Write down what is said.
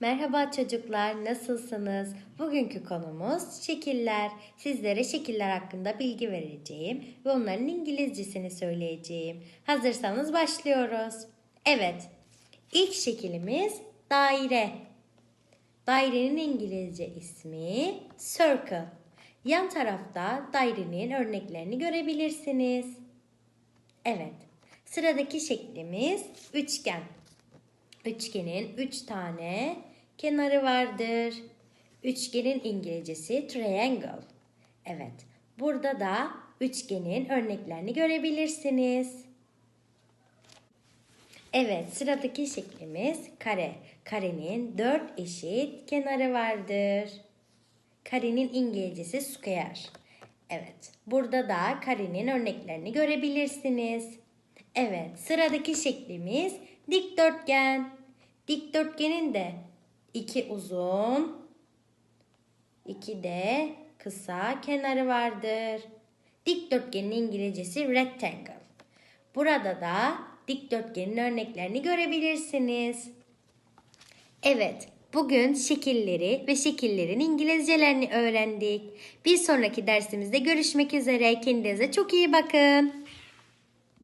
Merhaba çocuklar, nasılsınız? Bugünkü konumuz şekiller. Sizlere şekiller hakkında bilgi vereceğim ve onların İngilizcesini söyleyeceğim. Hazırsanız başlıyoruz. Evet, ilk şekilimiz daire. Dairenin İngilizce ismi circle. Yan tarafta dairenin örneklerini görebilirsiniz. Evet, sıradaki şeklimiz üçgen. Üçgenin üç tane kenarı vardır. Üçgenin İngilizcesi triangle. Evet, burada da üçgenin örneklerini görebilirsiniz. Evet, sıradaki şeklimiz kare. Karenin dört eşit kenarı vardır. Karenin İngilizcesi square. Evet, burada da karenin örneklerini görebilirsiniz. Evet, sıradaki şeklimiz dikdörtgen. Dikdörtgenin de iki uzun, iki de kısa kenarı vardır. Dikdörtgenin İngilizcesi rectangle. Burada da dikdörtgenin örneklerini görebilirsiniz. Evet, bugün şekilleri ve şekillerin İngilizcelerini öğrendik. Bir sonraki dersimizde görüşmek üzere. Kendinize çok iyi bakın.